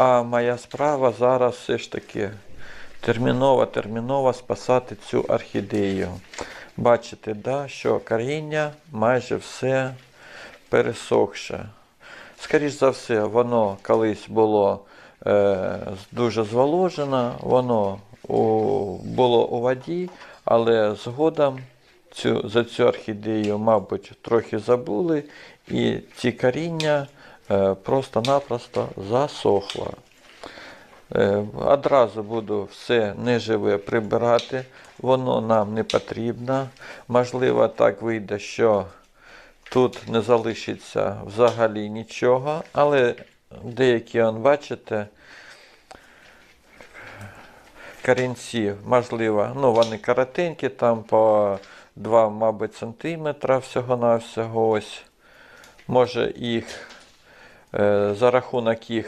А моя справа зараз все ж таки терміново, терміново спасати цю орхідею. Бачите, да, що коріння майже все пересохше. Скоріш за все, воно колись було е, дуже зволожено, воно у, було у воді, але згодом цю, за цю орхідею, мабуть, трохи забули, і ці коріння е, просто-напросто засохло. Е, Одразу буду все неживе прибирати, воно нам не потрібно. Можливо, так вийде, що тут не залишиться взагалі нічого, але деякі, он, бачите, корінці, можливо, ну вони коротенькі, там по 2, мабуть, сантиметра всього-навсього ось. Може їх е, за рахунок їх